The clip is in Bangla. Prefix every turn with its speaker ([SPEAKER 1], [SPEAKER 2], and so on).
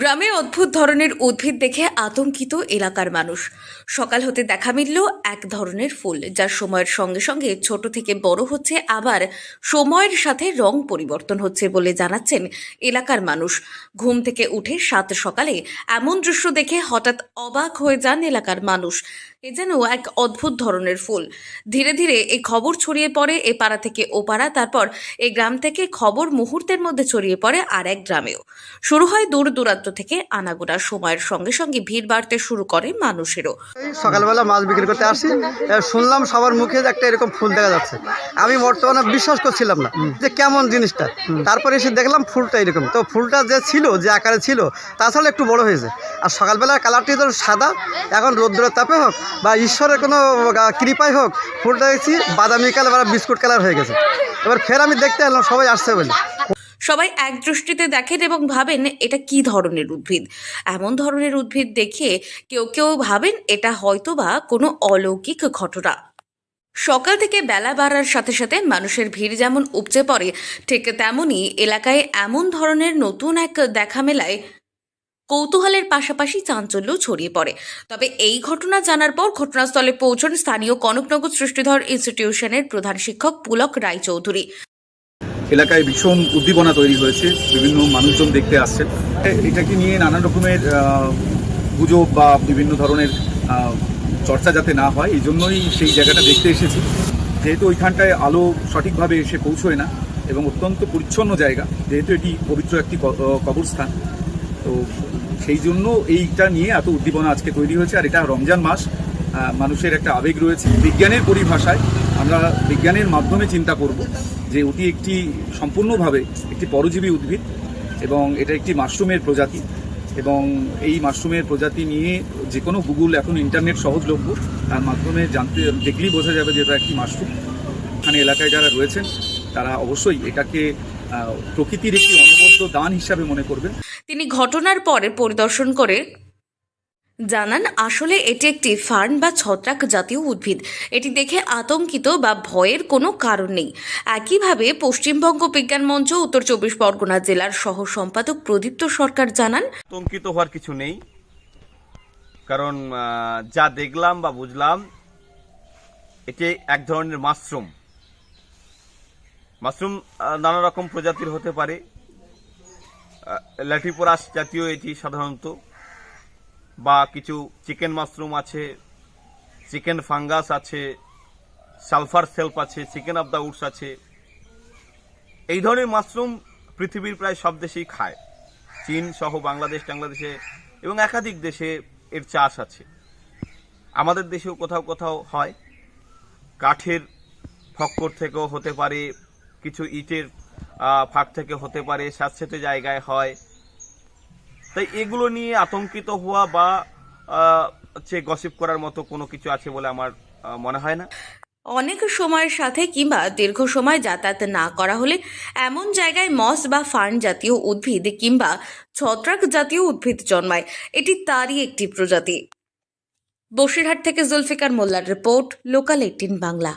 [SPEAKER 1] গ্রামে অদ্ভুত ধরনের উদ্ভিদ দেখে আতঙ্কিত এলাকার মানুষ। সকাল হতে দেখা মিলল এক ধরনের ফুল যা সময়ের সঙ্গে সঙ্গে ছোট থেকে বড় হচ্ছে, আবার সময়ের সাথে রং পরিবর্তন হচ্ছে বলে জানাচ্ছেন এলাকার মানুষ। ঘুম থেকে উঠে সাত সকালে এমন দৃশ্য দেখে হঠাৎ অবাক হয়ে যান এলাকার মানুষ। এ যেন এক অদ্ভুত ধরনের ফুল। ধীরে ধীরে এই খবর ছড়িয়ে পড়ে এ পাড়া থেকে ও পাড়া, তারপর এই গ্রাম থেকে খবর মুহূর্তের মধ্যে ছড়িয়ে পড়ে আর এক গ্রামেও। শুরু হয় দূর দূরান্ত থেকে আনাগোনা সময়ের সঙ্গে সঙ্গে ভিড় বাড়তে শুরু করে মানুষেরও।
[SPEAKER 2] সকালবেলা মাছ বিক্রি করতে আসি শুনলাম সবার মুখে একটা এরকম ফুল দেখা যাচ্ছে। আমি বর্তমানে বিশ্বাস করছিলাম না যে কেমন জিনিসটা। তারপরে এসে দেখলাম ফুলটা এরকম। তো ফুলটা যে ছিল, যে আকারে ছিল, তাছাড়া একটু বড় হয়েছে। আর সকালবেলার কালারটি তো সাদা, এখন রৌদ্রের তাপে হোক বা ঈশ্বরের কোনো কৃপায় হোক, ফুলটা দেখছি বাদামি কালার বা বিস্কুট কালার হয়ে গেছে। এবার ফের আমি দেখতে এলাম, সবাই আসছে বলে।
[SPEAKER 1] সবাই এক দৃষ্টিতে দেখেন এবং ভাবেন এটা কি ধরনের উদ্ভিদ। এমন ধরনের উদ্ভিদ দেখে কেউ কেউ ভাবেন এটা হয়তোবা কোনো অলৌকিক ঘটনা। সকাল থেকে বেলা বাড়ার সাথে সাথে মানুষের ভিড় যেমন উপচে পড়ে, ঠিক তেমনই এলাকায় এমন ধরনের নতুন এক দেখা মেলায় কৌতূহলের পাশাপাশি চাঞ্চল্য ছড়িয়ে পড়ে। তবে এই ঘটনা জানার পর ঘটনাস্থলে পৌঁছন স্থানীয় কনকনগর সৃষ্টিধর ইনস্টিটিউশনের প্রধান শিক্ষক পুলক রায়চৌধুরী।
[SPEAKER 3] এলাকায় ভীষণ উদ্দীপনা তৈরি হয়েছে, বিভিন্ন মানুষজন দেখতে আসছেন। এটাকে নিয়ে নানা রকমের গুজব বা বিভিন্ন ধরনের চর্চা যাতে না হয়, এই জন্যই সেই জায়গাটা দেখতে এসেছি। যেহেতু ওইখানটায় আলো সঠিকভাবে এসে পৌঁছয় না এবং অত্যন্ত পরিচ্ছন্ন জায়গা, যেহেতু এটি পবিত্র একটি কবরস্থান, তো সেই জন্য এইটা নিয়ে এত উদ্দীপনা আজকে তৈরি হয়েছে। আর এটা রমজান মাস মানুষের একটা আবেগ রয়েছে। বিজ্ঞানের পরিভাষায় আমরা বিজ্ঞানের মাধ্যমে চিন্তা করব যে ওটি একটি সম্পূর্ণভাবে একটি পরজীবী উদ্ভিদ এবং এটা একটি মাশরুমের প্রজাতি এবং এই মাশরুমের প্রজাতি নিয়ে যে কোনো গুগল এখন ইন্টারনেট সহজলভ্য। তার মাধ্যমে জানতে, দেখলেই বোঝা যাবে যে এটা একটি মাশরুম। এখানে এলাকায় যারা রয়েছেন, তারা অবশ্যই এটাকে প্রকৃতির একটি অনবদ্য দান হিসাবে মনে করবেন।
[SPEAKER 1] তিনি ঘটনার পরে পরিদর্শন করে জানান, আসলে এটি একটি ফার্ন বা ছত্রাক জাতীয় উদ্ভিদ। এটি দেখে আতঙ্কিত বা ভয়ের কোনো কারণ নেই। একইভাবে পশ্চিমবঙ্গ বিজ্ঞান মঞ্চ, উত্তর চব্বিশ পরগনা জেলার সহ সম্পাদক প্রদীপ্ত সরকার জানান,
[SPEAKER 4] আতঙ্কিত হওয়ার কিছু নেই। কারণ যা দেখলাম বা বুঝলাম, এটি এক ধরনের মাশরুম। মাশরুম নানা রকম প্রজাতির হতে পারে। ল্যাটিপোরাস জাতীয় এটি সাধারণত। বা কিছু চিকেন মাশরুম আছে, চিকেন ফাঙ্গাস আছে, সালফার সেলফ আছে, চিকেন অফ দ্য উডস আছে। এই ধরনের মাশরুম পৃথিবীর প্রায় সব দেশেই খায়। চীন সহ বাংলাদেশ, বাংলাদেশে এবং একাধিক দেশে এর চাষ আছে। আমাদের দেশেও কোথাও কোথাও হয়। কাঠের ফক্কর থেকেও হতে পারে, কিছু ইটের ফাঁক থেকে হতে পারে স্যাঁতস্যাঁতে জায়গায় হয়। তাই এগুলো নিয়ে আতঙ্কিত হওয়া বা হচ্ছে গসিপ করার মতো কোনো কিছু আছে বলে আমার মনে হয় না।
[SPEAKER 1] অনেক সময়ের সাথে কিংবা দীর্ঘ সময় যাতায়াত না করা হলে এমন জায়গায় মস বা ফার্ন জাতীয় উদ্ভিদ কিংবা ছত্রাক জাতীয় উদ্ভিদ জন্মায়। এটি তারই একটি প্রজাতি। বসিরহাট থেকে জুলফিকার মোল্লার রিপোর্ট, লোকাল এইটিন বাংলা।